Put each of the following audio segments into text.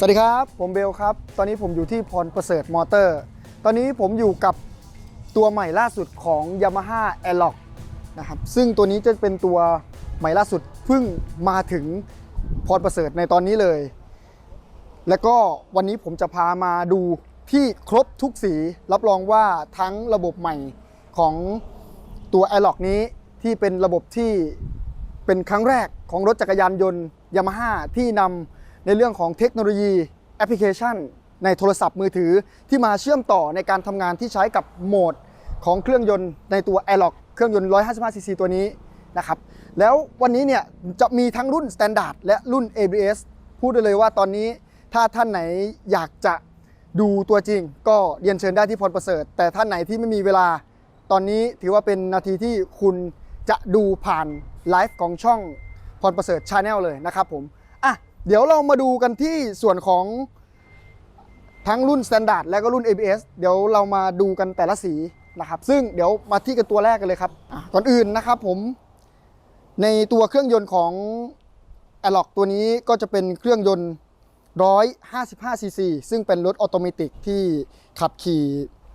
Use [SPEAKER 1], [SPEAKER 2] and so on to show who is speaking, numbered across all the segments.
[SPEAKER 1] สวัสดีครับ ผมเบลครับ ตอนนี้ผมอยู่ที่พรประเสริฐมอเตอร์ ตอนนี้ผมอยู่กับตัวใหม่ล่าสุดของ Yamaha a l o c นะครับซึ่งตัวนี้จะเป็นตัวใหม่ล่าสุดเพิ่งมาถึงพรประเสริฐในตอนนี้เลย แล้วก็วันนี้ผมจะพามาดูที่ครบทุกสี รับรองว่าทั้งระบบใหม่ของตัว a l o c นี้ที่เป็นระบบที่เป็นครั้งแรกของรถจักรยานยนต์ยามาฮ่าที่นำ ในเรื่องของเทคโนโลยีแอปพลิเคชัน ในโทรศัพท์มือถือที่มาเชื่อมต่อในการทำงานที่ใช้กับโหมดของเครื่องยนต์ในตัว a i r l o c เครื่องยนต์ 155cc ตัวนี้นะครับแล้ววันนี้เนี่ยจะมีทั้งรุ่น Standard และรุ่น ABS พูดได้เลยว่าตอนนี้ถ้าท่านไหนอยากจะดูตัวจริง ก็เรียนเชิญได้ที่พรประเสริฐ แต่ท่านไหนที่ไม่มีเวลาตอนนี้ถือว่าเป็นนาทีที่คุณจะดูผ่านไลฟ์ของช่องพรประเสริฐชาแนลเลยนะครับผม เดี๋ยวเรามาดูกันที่ส่วนของทั้งรุ่น Standard และก็รุ่น ABS เดี๋ยวเรามาดูกันแต่ละสีนะครับ ซึ่งเดี๋ยวมาที่กันตัวแรกกันเลยครับอะก่อนอื่นนะครับผม ในตัวเครื่องยนต์ของ a l o c ตัวนี้ก็จะเป็นเครื่องยนต์ 155 cc ซึ่งเป็นรถออโตเมติกที่ขับขี่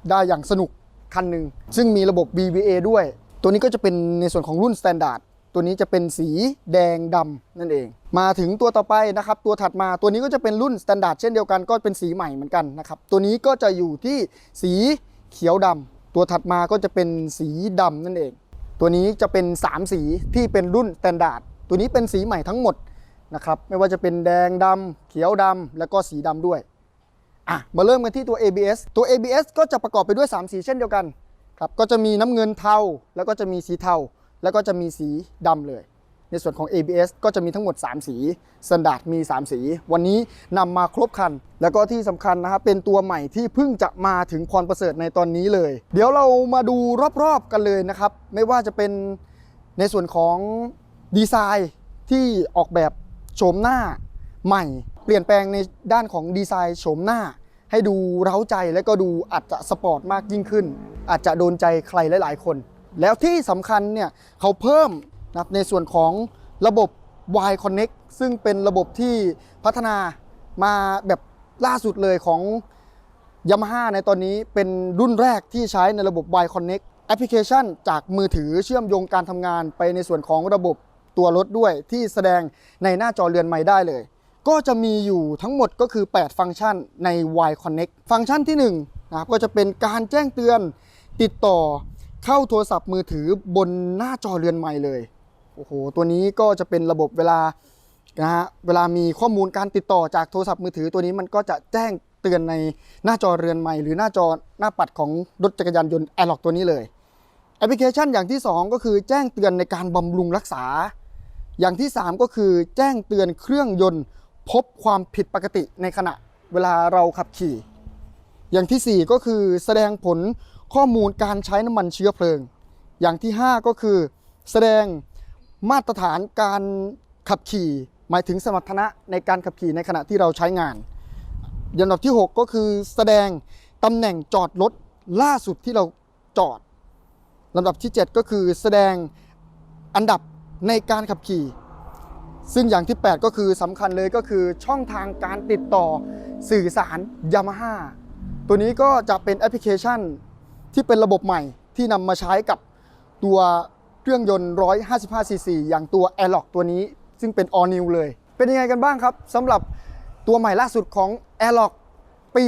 [SPEAKER 1] ได้อย่างสนุกคันหนึ่ง ซึ่งมีระบบ BBA ด้วย ตัวนี้ก็จะเป็นในส่วนของรุ่น Standard ตัวนี้จะเป็นสีแดงดำนั่นเอง มาถึงตัวต่อไปนะครับ ตัวถัดมาตัวนี้ก็จะเป็นรุ่น Standard เช่นเดียวกันก็เป็นสีใหม่เหมือนกันนะครับ ตัวนี้ก็จะอยู่ที่สีเขียวดำตัวถัดมาก็จะเป็นสีดำนั่นเอง ตัวนี้จะเป็น 3 สีที่เป็นรุ่น Standard ตัวนี้เป็นสีใหม่ทั้งหมดนะครับไม่ว่าจะเป็นแดงดำเขียวดำแล้วก็สีดำด้วยอะมาเริ่มกันที่ตัว ABS ตัว ABS ก็จะประกอบไปด้วย 3 สีเช่นเดียวกันครับก็จะมีน้ำเงินเทาแล้วก็จะมีสีเทา แล้วก็จะมีสีดำเลย ในส่วนของ ABS ก็จะมีทั้งหมด 3 สีสแตนดาร์ดมี 3 สี วันนี้นำมาครบคัน แล้วก็ที่สำคัญนะครับเป็นตัวใหม่ที่เพิ่งจะมาถึงพรประเสริฐในตอนนี้เลย เดี๋ยวเรามาดูรอบๆกันเลยนะครับ ไม่ว่าจะเป็นในส่วนของดีไซน์ที่ออกแบบโฉมหน้าใหม่ เปลี่ยนแปลงในด้านของดีไซน์โฉมหน้า ให้ดูเร้าใจและก็ดูอาจจะสปอร์ตมากยิ่งขึ้น อาจจะโดนใจใครหลาย ๆ คน แล้วที่สำคัญเนี่ยเขาเพิ่มนะครับในส่วนของระบบ Y Connect ซึ่งเป็นระบบที่พัฒนามาแบบล่าสุดเลยของ Yamaha ในตอนนี้เป็นรุ่นแรกที่ใช้ในระบบ Y Connect แอปพลิเคชันจากมือถือเชื่อมโยงการทำงานไปในส่วนของระบบตัวรถด้วยที่แสดงในหน้าจอเรือนใหม่ได้เลย ก็จะมีอยู่ทั้งหมดก็คือ 8 ฟังก์ชันใน Y Connect ฟังก์ชันที่1นะครับก็จะเป็นการแจ้งเตือนติดต่อ เข้าโทรศัพท์มือถือบนหน้าจอเรือนใหม่เลย โอ้โห ตัวนี้ก็จะเป็นระบบเวลานะฮะ เวลามีข้อมูลการติดต่อจากโทรศัพท์มือถือตัวนี้มันก็จะแจ้งเตือนในหน้าจอเรือนใหม่ หรือหน้าจอหน้าปัดของรถจักรยานยนต์ a i r l o c k ตัวนี้เลย แอปพลิเคชันอย่างที่ 2 ก็คือแจ้งเตือนในการบำรุงรักษา อย่างที่ 3 ก็คือแจ้งเตือนเครื่องยนต์ พบความผิดปกติในขณะเวลาเราขับขี่ อย่างทีสี่4 ก็คือแสดงผล ข้อมูลการใช้น้ำมันเชื้อเพลิง อย่างที่ 5 ก็คือ แสดงมาตรฐานการขับขี่ หมายถึงสมรรถนะในการขับขี่ในขณะที่เราใช้งานอย่างดับที่ 6 ก็คือแสดงตำแหน่งจอดรถล่าสุดที่เราจอดลำดับที่ 7 ก็คือแสดงอันดับในการขับขี่ ซึ่งอย่างที่ 8 ก็คือสำคัญเลยก็คือช่องทางการติดต่อสื่อสาร Yamaha ตัวนี้ก็จะเป็นแอปพลิเคชัน ที่เป็นระบบใหม่ที่นำมาใช้กับตัวเครื่องยนต์ 155cc อย่างตัว a i r l o c k ตัวนี้ ซึ่งเป็น all new เลย เป็นยังไงกันบ้างครับสำหรับตัวใหม่ล่าสุดของ a i r l o c k ปี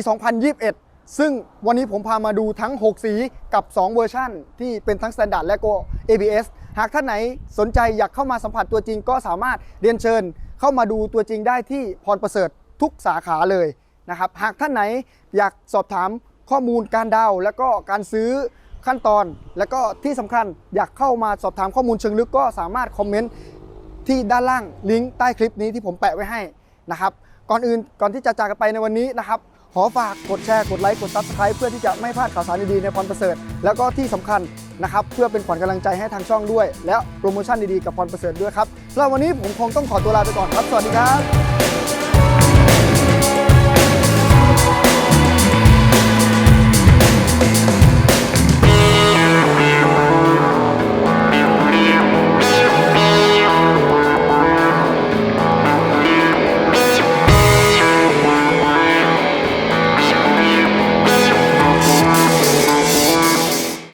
[SPEAKER 1] 2021 ซึ่งวันนี้ผมพามาดูทั้ง 6 สีกับ 2 เวอร์ชันที่เป็นทั้ง Standard และก็ ABS หากท่านไหนสนใจอยากเข้ามาสัมผัสตัวจริงก็สามารถเรียนเชิญ เข้ามาดูตัวจริงได้ที่พรประเสริฐทุกสาขาเลยนะครับ หากท่านไหนอยากสอบถาม ข้อมูลการดาวแล้วก็การซื้อขั้นตอน แล้วก็ที่สำคัญอยากเข้ามาสอบถามข้อมูลเชิงลึกก็สามารถคอมเมนต์ที่ด้านล่างลิงก์ใต้คลิปนี้ที่ผมแปะไว้ให้นะครับ ก่อนอื่นก่อนที่จะจากกันไปในวันนี้นะครับขอฝากกดแชร์กดไลค์กด Subscribe เพื่อที่จะไม่พลาดข่าวสารดีๆในพรประเสริฐ แล้วก็ที่สำคัญนะครับเพื่อเป็นขวัญกำลังใจให้ทางช่องด้วย และโปรโมชั่นดีๆกับพรประเสริฐด้วยครับสำหรับวันนี้ผมคงต้องขอตัวลาไปก่อนครับ สวัสดีครับ